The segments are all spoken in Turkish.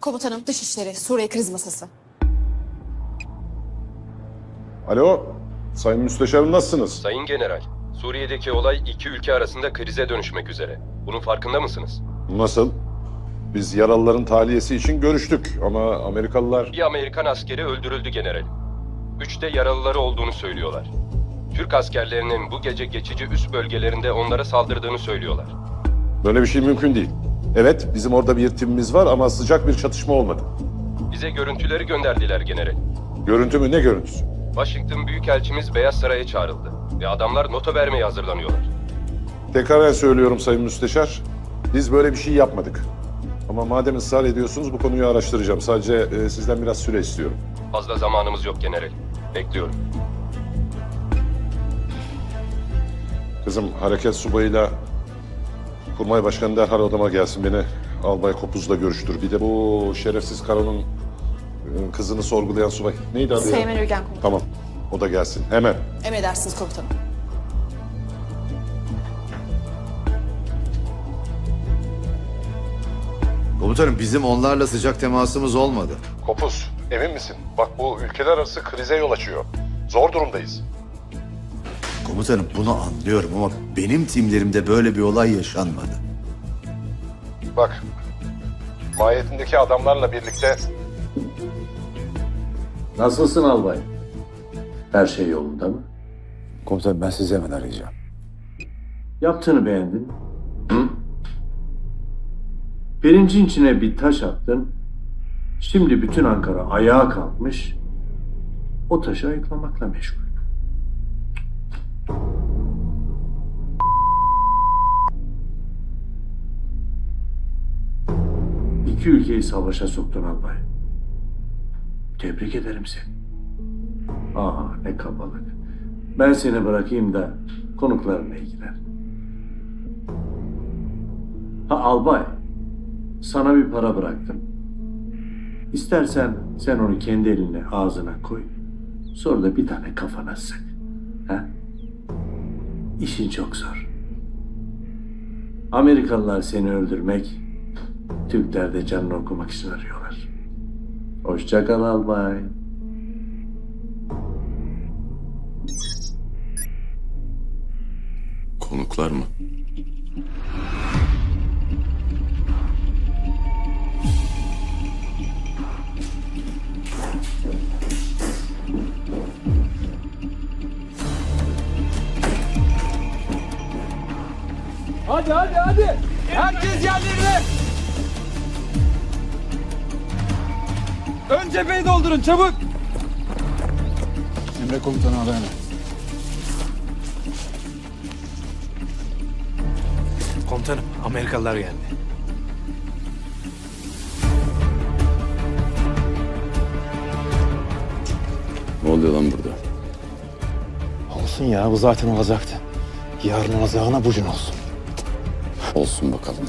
Komutanım Dışişleri Suriye kriz masası. Alo, Sayın Müsteşarım nasılsınız? Sayın General, Suriye'deki olay iki ülke arasında krize dönüşmek üzere. Bunun farkında mısınız? Nasıl? Biz yaralıların tahliyesi için görüştük ama Amerikalılar... Bir Amerikan askeri öldürüldü general. Üç de yaralıları olduğunu söylüyorlar. Türk askerlerinin bu gece geçici üst bölgelerinde onlara saldırdığını söylüyorlar. Böyle bir şey mümkün değil. Evet, bizim orada bir timimiz var ama sıcak bir çatışma olmadı. Bize görüntüleri gönderdiler general. Görüntü mü ne görüntüsü? Washington Büyükelçimiz Beyaz Saray'a çağrıldı. Ve adamlar nota vermeye hazırlanıyorlar. Tekraren söylüyorum Sayın Müsteşar. Biz böyle bir şey yapmadık. Ama madem ısrar ediyorsunuz bu konuyu araştıracağım. Sadece e, sizden biraz süre istiyorum. Fazla zamanımız yok general. Bekliyorum. Kızım hareket subayıyla kurmay başkanı derhal odama gelsin beni. Albay Kopuz'la görüştür. Bir de bu şerefsiz Karo'nun e, kızını sorgulayan subay. Neydi adı ya? Seymen Ülgen komutanım. Tamam. O da gelsin. Hemen. Emredersiniz komutanım. Komutanım bizim onlarla sıcak temasımız olmadı. Kopuz, emin misin? Bak bu ülkeler arası krize yol açıyor. Zor durumdayız. Komutanım bunu anlıyorum ama benim timlerimde böyle bir olay yaşanmadı. Bak, mahiyetindeki adamlarla birlikte Nasılsın albay? Her şey yolunda mı? Komutanım ben sizi hemen arayacağım. Yaptığını beğendin mi? Hı? Pirincin içine bir taş attın. Şimdi bütün Ankara ayağa kalkmış. O taşı ayıklamakla meşgul. İki ülkeyi savaşa soktun albay. Tebrik ederim seni. Aa ne kabalık. Ben seni bırakayım da konuklarına ilgilen. Ha albay, sana bir para bıraktım. İstersen sen onu kendi eline ağzına koy. Sonra da bir tane kafana sık. Ha? İşin çok zor. Amerikalılar seni öldürmek, Türkler de canını okumak için arıyorlar. Hoşça kal albay. Konuklar mı? Hadi hadi hadi. Herkes yerlerine. Ön cepheyi doldurun çabuk. Emre komutanı haber ver. Komutanım, Amerikalılar geldi. Ne oluyor lan burada? Olsun ya bu zaten olacaktı. Yarın olacağına bugün olsun. Olsun bakalım.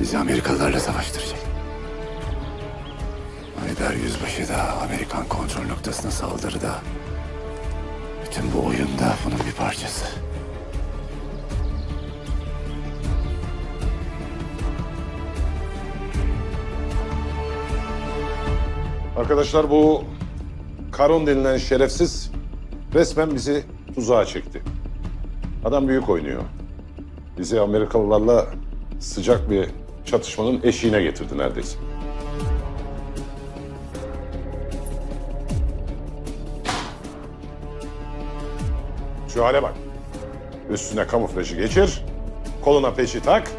Bizi Amerikalılarla savaştıracak. Haydar Yüzbaşı da Amerikan kontrol noktasına saldırıda. Bütün bu oyunda bunun bir parçası. Arkadaşlar bu Karon denilen şerefsiz resmen bizi tuzağa çekti. Adam büyük oynuyor. Bizi Amerikalılarla sıcak bir çatışmanın eşiğine getirdi neredeyse. Şu hale bak. Üstüne kamuflajı geçir, koluna peşi tak,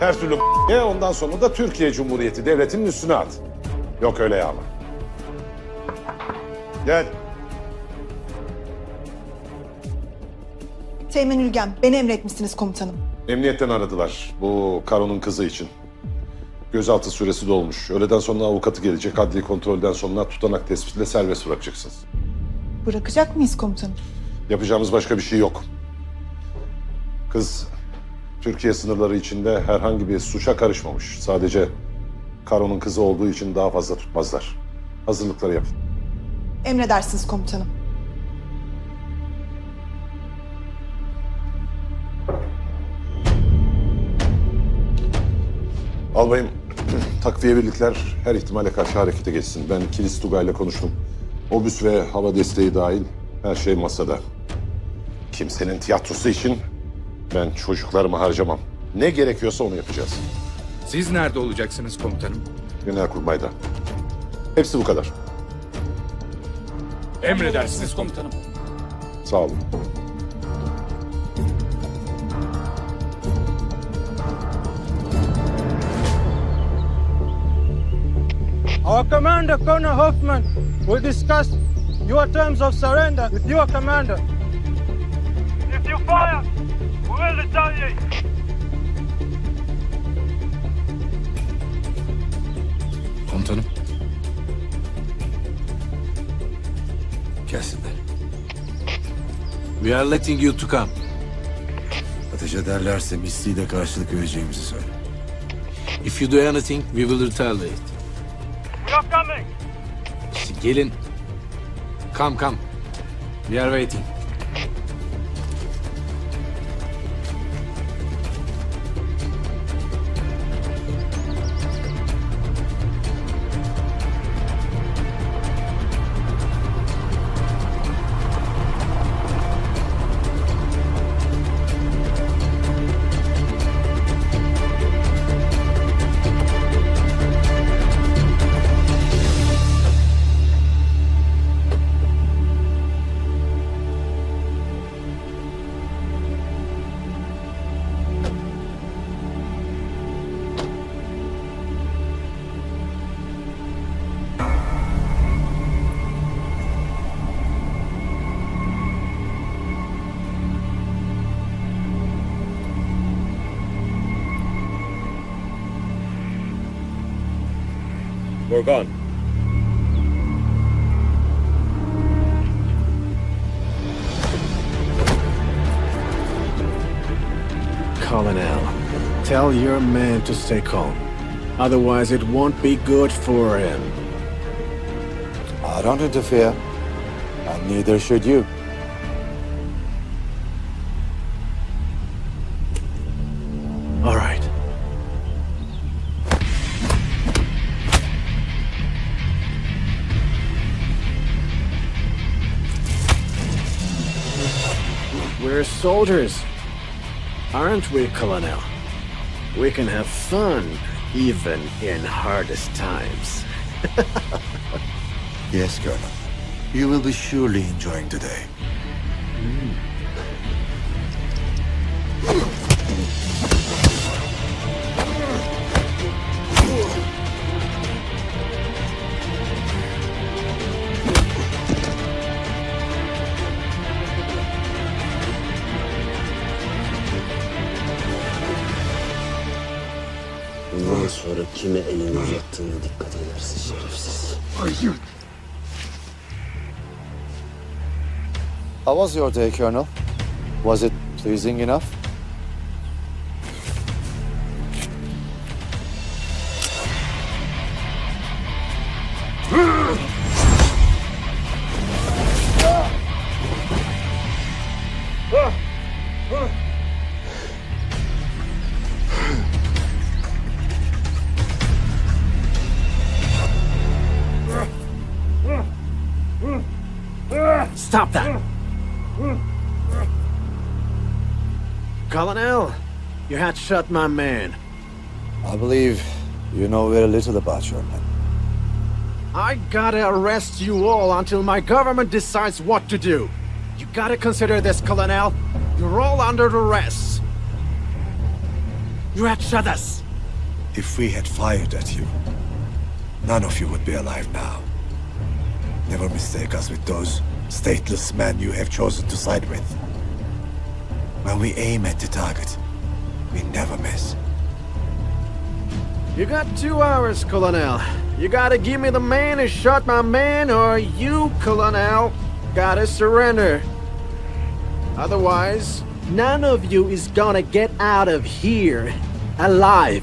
her türlü ye, ondan sonra da Türkiye Cumhuriyeti Devleti'nin üstüne at. Yok öyle yağma. Gel. Seymen Ülgen, beni emretmişsiniz komutanım. Emniyetten aradılar bu Karo'nun kızı için. Gözaltı süresi dolmuş. Öğleden sonra avukatı gelecek. Adli kontrolden sonra tutanak tespitiyle serbest bırakacaksınız. Bırakacak mıyız komutanım? Yapacağımız başka bir şey yok. Kız Türkiye sınırları içinde herhangi bir suça karışmamış. Sadece Karo'nun kızı olduğu için daha fazla tutmazlar. Hazırlıkları yapın. Emredersiniz komutanım. Albayım, takviye birlikler her ihtimale karşı harekete geçsin. Ben Kilis ile konuştum. Obüs ve hava desteği dahil her şey masada. Kimsenin tiyatrosu için ben çocuklarımı harcamam. Ne gerekiyorsa onu yapacağız. Siz nerede olacaksınız komutanım? Genelkurmay'da. Hepsi bu kadar. Emredersiniz komutanım. Sağ olun. Our commander, Colonel Hoffman, will discuss your terms of surrender with your commander. If you fire, we will retaliate. Komutanım. Gelsinler. We are letting you to come. Ateş ederlerse misliyle karşılık vereceğimizi söyle. If you do anything, we will retaliate. Gelin. Come, come. We are waiting. We're gone. Colonel, tell your man to stay calm. Otherwise, it won't be good for him. I don't interfere. And neither should you. Soldiers, aren't we, Colonel? We can have fun, even in hardest times. Yes, Colonel. You will be surely enjoying today. Hmm. Bundan sonra kime elini uzattığına dikkat edersin şerefsiz. How was your day, Colonel? Was it pleasing enough? Stop that! Colonel, you had shot my man. I believe you know very little about your men. I gotta arrest you all until my government decides what to do. You gotta consider this, Colonel. You're all under arrest. You had shot us. If we had fired at you, none of you would be alive now. Never mistake us with those stateless man you have chosen to side with. When we aim at the target, we never miss. You got two hours, Colonel. You gotta give me the man who shot my man, or you, Colonel, gotta surrender. Otherwise, none of you is gonna get out of here alive.